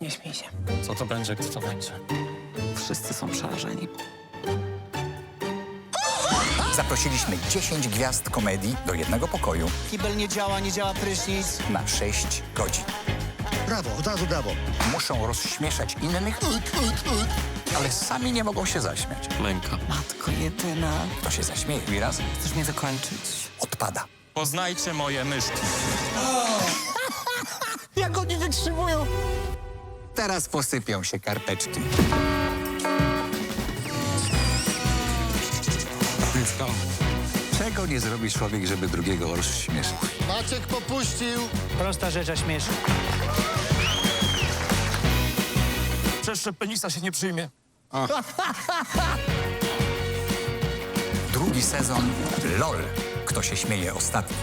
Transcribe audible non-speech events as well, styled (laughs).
Nie śmiej się. Co to będzie, kto to będzie? Wszyscy są przerażeni. Zaprosiliśmy 10 gwiazd komedii do jednego pokoju Kibel nie działa, nie działa prysznic. na 6 godzin. Brawo, od razu brawo. Muszą rozśmieszać innych, ale sami nie mogą się zaśmiać. Lęka. Matko jedyna. Kto się zaśmieje i raz Chcesz mnie wykończyć? odpada. Poznajcie moje myszki. (laughs) Jak oni wytrzymują? Teraz posypią się karteczki. Myszka. Czego nie zrobi człowiek, żeby drugiego rozśmieszyć? Maciek popuścił. Prosta rzecz, a śmieszna. Przeszczep penisa się nie przyjmie. Drugi sezon LOL. Kto się śmieje ostatni?